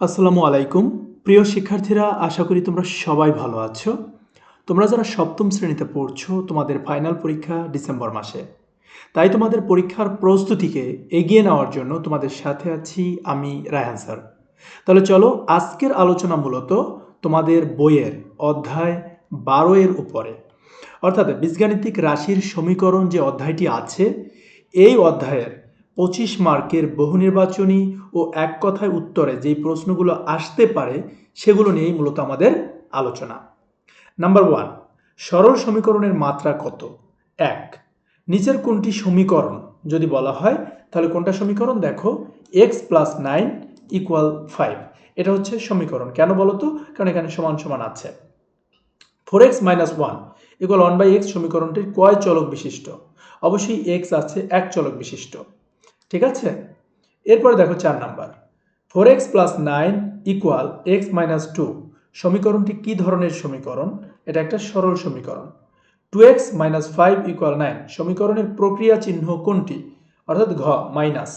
আসসালামু আলাইকুম। প্রিয় শিক্ষার্থীরা, আশা করি তোমরা সবাই ভালো আছো। তোমরা যারা সপ্তম শ্রেণীতে পড়ছো, তোমাদের ফাইনাল পরীক্ষা ডিসেম্বর মাসে। তাই তোমাদের পরীক্ষার প্রস্তুতিকে এগিয়ে নেওয়ার জন্য তোমাদের সাথে আছি আমি রায়হান স্যার। তাহলে চলো, আজকের আলোচনা মূলত তোমাদের বইয়ের অধ্যায় বারো এর উপরে। অর্থাৎ বীজগাণিতিক রাশির সমীকরণ যে অধ্যায়টি আছে, এই অধ্যায়ের পঁচিশ মার্কের বহু নির্বাচনী ও এক কথায় উত্তরে যেই প্রশ্নগুলো আসতে পারে, সেগুলো নিয়েই মূলত আমাদের আলোচনা। নাম্বার ওয়ান সরল সমীকরণের মাত্রা কত? এক, নিচের কোনটি সমীকরণ? যদি বলা হয়, তাহলে কোনটা সমীকরণ? দেখো x plus nine equal five এটা হচ্ছে সমীকরণ। কেন বলো তো? কারণ এখানে সমান সমান আছে। Four x minus one equal one by x সমীকরণটির কয় চলক বিশিষ্ট? অবশ্যই এক্স আছে এক চলক বিশিষ্ট। ঠিক আছে? এরপরে দেখো চার number. Four x plus nine equal x minus two সমীকরণটি কী ধরনের সমীকরণ? এটা একটা সরল সমীকরণ। Two x minus five equal nine সমীকরণের প্রক্রিয়া চিহ্ন কোনটি? অর্থাৎ ঘ minus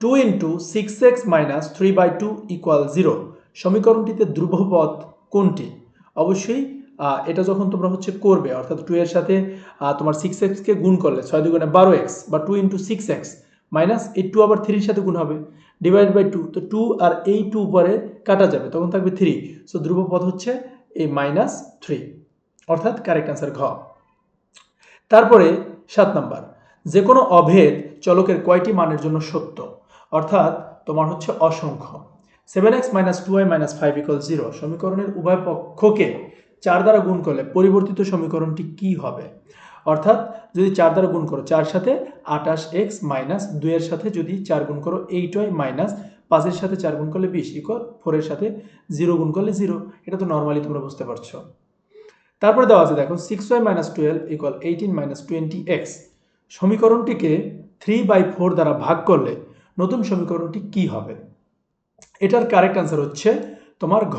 two into six x minus three by two equal zero সমীকরণটিতে ধ্রুবপদ কোনটি? অবশ্যই এটা যখন তোমরা হচ্ছে করবে, অর্থাৎ টু এর সাথে তোমার সিক্স এক্সকে গুণ করলে, ছয় দুগুণে বারো এক্স বা two into six x minus এই টু আবার থ্রির সাথে গুণ হবে ডিভাইড বাই টু তো টু আর এই টু পরে কাটা যাবে, তখন থাকবে থ্রি সো ধ্রুবপদ হচ্ছে এই মাইনাস থ্রি অর্থাৎ কারেক্ট অ্যান্সার ঘ। তারপরে সাত নাম্বার যে কোনো অভেদ চলকের কয়টি মানের জন্য সত্য? অর্থাৎ তোমার হচ্ছে অসংখ্য। Seven x minus two y minus five equal zero সমীকরণের উভয় পক্ষকে চার দ্বারা গুণ করলে পরিবর্তিত সমীকরণটি কি হবে? অর্থাৎ যদি চার দ্বারা গুণ করো, চার সাথে আটাশ এক্স মাইনাস দুইয়ের সাথে যদি চার গুণ করো, এইট ওয়াই মাইনাস পাঁচের সাথে চার গুণ করলে বিশ ইকল ফোরের সাথে জিরো গুণ করলে জিরো। এটা তো নর্মালি তোমরা বুঝতে পারছ। তারপরে দেওয়া আছে, দেখো six y minus twelve equal eighteen minus twenty x সমীকরণটিকে থ্রি বাই ফোর দ্বারা ভাগ করলে নতুন সমীকরণটি কি হবে? এটার কারেক্ট অ্যান্সার হচ্ছে তোমার ঘ।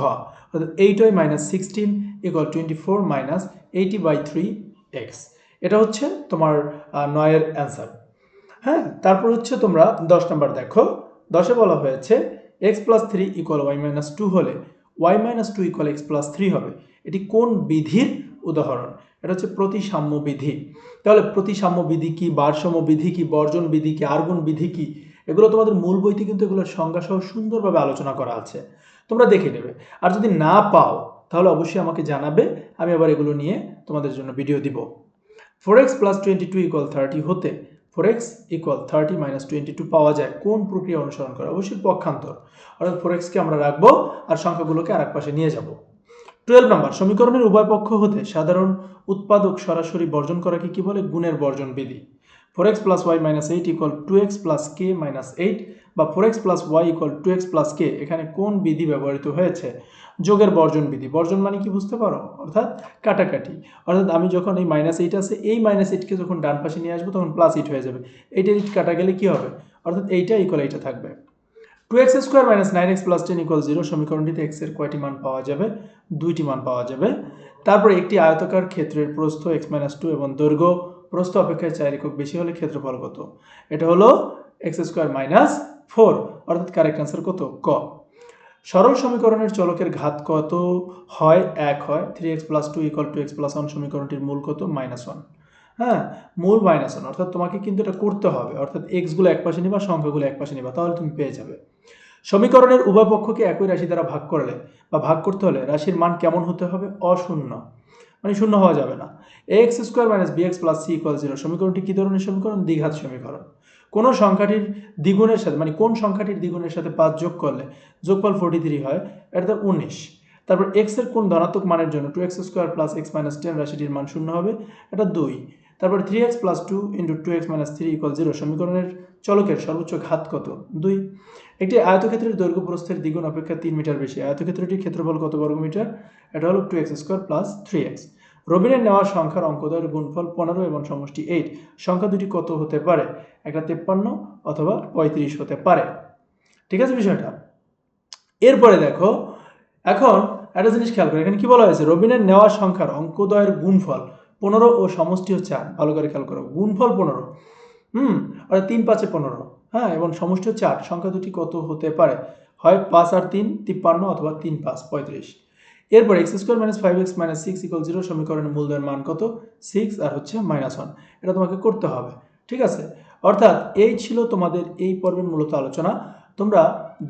অর্থাৎ eight y minus sixteen equal twenty four minus eighty by three x এটা হচ্ছে তোমার নয়ের অ্যান্সার হ্যাঁ তারপর হচ্ছে তোমরা দশ নম্বর দেখো। দশে বলা হয়েছে x plus three equal y minus two হলে y minus two equal x plus three হবে। এটি কোন বিধির উদাহরণ? এটা হচ্ছে প্রতিসাম্য বিধি। তাহলে প্রতিসাম্য বিধি কি, ভারসাম্য বিধি কি, বর্জন বিধি কি আর্গুণ বিধি কি? এগুলো তোমাদের মূল বইতে কিন্তু এগুলোর সংজ্ঞা সহ সুন্দরভাবে আলোচনা করা আছে। তোমরা দেখে নেবে। আর যদি না পাও, তাহলে অবশ্যই আমাকে জানাবে। আমি আবার এগুলো নিয়ে তোমাদের জন্য ভিডিও দিব। Four x plus twenty two equal thirty হতে four x equal thirty minus twenty two পাওয়া যায় কোন প্রক্রিয়া অনুসরণ করে? অবশ্যই পক্ষান্তর। অর্থাৎ ফোর এক্সকে আমরা রাখব আর সংখ্যাগুলোকে আরেক পাশে নিয়ে যাব। টুয়েলভ নাম্বার সমীকরণের উভয় পক্ষ হতে সাধারণ উৎপাদক সরাসরি বর্জন করাকে কি বলে? গুণের বর্জন বিধি। Four x plus y minus eight equal two x plus k minus eight বা four x plus y equal two x plus k এখানে কোন বিধি ব্যবহৃত হয়েছে? যোগের বর্জন বিধি। বর্জন মানে কি বুঝতে পারো? অর্থাৎ কাটাকাটি। অর্থাৎ আমি যখন এই মাইনাস এইট আছে এই মাইনাস এইটকে যখন ডান পাশে নিয়ে আসব, তখন প্লাস এইট হয়ে যাবে। এইটা এইট কাটা গেলে কি হবে? অর্থাৎ এইটা ইকুয়াল এইটা থাকবে। Two x square minus nine x plus ten equal zero সমীকরণটিতে এক্সের কয়টি মান পাওয়া যাবে? দুইটি মান পাওয়া যাবে। তারপরে একটি আয়তকার ক্ষেত্রের প্রস্থ এক্স মাইনাস টু এবং দৈর্ঘ্য। প্রস্থ অপেক্ষায় চার একক বেশি হলে ক্ষেত্রফল কত? এটা হলো এক্স স্কোয়ার মাইনাস ফোর, অর্থাৎ কারেক্ট অ্যান্সার কত? ক। সরল সমীকরণের চলকের ঘাত কত? হয় এক হয় three x plus two equal two x plus one সমীকরণটির মূল কত? মাইনাস ওয়ান হ্যাঁ মূল মাইনাস ওয়ান অর্থাৎ তোমাকে কিন্তু এটা করতে হবে। অর্থাৎ এক্সগুলো এক পাশে নিবা, সংখ্যাগুলো এক পাশে নিবা, তাহলে তুমি পেয়ে যাবে। সমীকরণের উভয় পক্ষকে একই রাশি দ্বারা ভাগ করলে বা ভাগ করতে হলে রাশির মান কেমন হতে হবে? অশূন্য। মানে শূন্য হওয়া যাবে না। X square minus b x plus c equal zero সমীকরণটি কী ধরনের সমীকরণ? দ্বিঘাত সমীকরণ। কোন সংখ্যাটির দ্বিগুণের সাথে মানে কোন সংখ্যাটির দ্বিগুণের সাথে পাঁচ যোগ করলে যোগফল ফোর্টি থ্রি হয় এটা উনিশ। তারপর এক্সের কোন ধনাত্মক মানের জন্য two x square plus x minus ten রাশিটির মান শূন্য হবে, এটা দুই। তারপর three x plus two into two x minus three equal zero সমীকরণের চলকের সর্বোচ্চ ঘাত কত? দুই। একটি আয়তক্ষেত্রের দৈর্ঘ্য প্রস্থের দ্বিগুণ অপেক্ষা তিন মিটার বেশি। আয়তক্ষেত্রটির ক্ষেত্রফল কত বর্গমিটার? এটা হলো two x square plus three x রবিনের নেওয়া সংখ্যার অঙ্কদয়ের গুণফল পনেরো এবং সমষ্টি এইট সংখ্যা দুটি কত হতে পারে? একটা তেপ্পান্ন অথবা পঁয়ত্রিশ হতে পারে। ঠিক আছে বিষয়টা? এরপরে দেখো, এখন একটা জিনিস খেয়াল করো, এখানে কি বলা হয়েছে? রবিনের নেওয়া সংখ্যার অঙ্কদয়ের গুণফল পনেরো ও সমষ্টি হচ্ছে আট। ভালো করে খেয়াল করো, গুণফল পনেরো। হুম, অর্থাৎ তিন পাঁচে পনেরো। হ্যাঁ এবং সমষ্টি হচ্ছে আট। সংখ্যা দুটি কত হতে পারে? হয় পাঁচ আর তিন, তিপ্পান্ন অথবা তিন পাঁচ, পঁয়ত্রিশ। এরপর x square minus five x minus six equal zero সমীকরণের মূলধনের মান কত? সিক্স আর হচ্ছে মাইনাস ওয়ান এটা তোমাকে করতে হবে, ঠিক আছে? অর্থাৎ এই ছিল তোমাদের এই পর্বের মূলত আলোচনা। তোমরা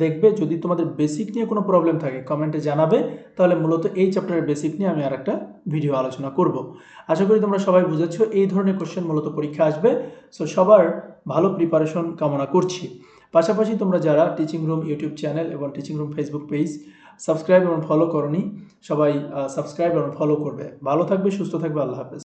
দেখবে যদি তোমাদের বেসিক নিয়ে কোনো প্রবলেম থাকে কমেন্টে জানাবে। তাহলে মূলত এই চ্যাপ্টারের বেসিক নিয়ে আমি আর একটা ভিডিও আলোচনা করব। আশা করি তোমরা সবাই বুঝেছ, এই ধরনের কোশ্চেন মূলত পরীক্ষা আসবে। সো সবার ভালো প্রিপারেশন কামনা করছি। পাশাপাশি তোমরা যারা টিচিং রুম ইউটিউব চ্যানেল এবং teaching room Facebook page subscribe এবং ফলো করনি, সবাই সাবস্ক্রাইব এবং ফলো করবে। ভালো থাকবে, সুস্থ থাকবে, আল্লাহ হাফেজ।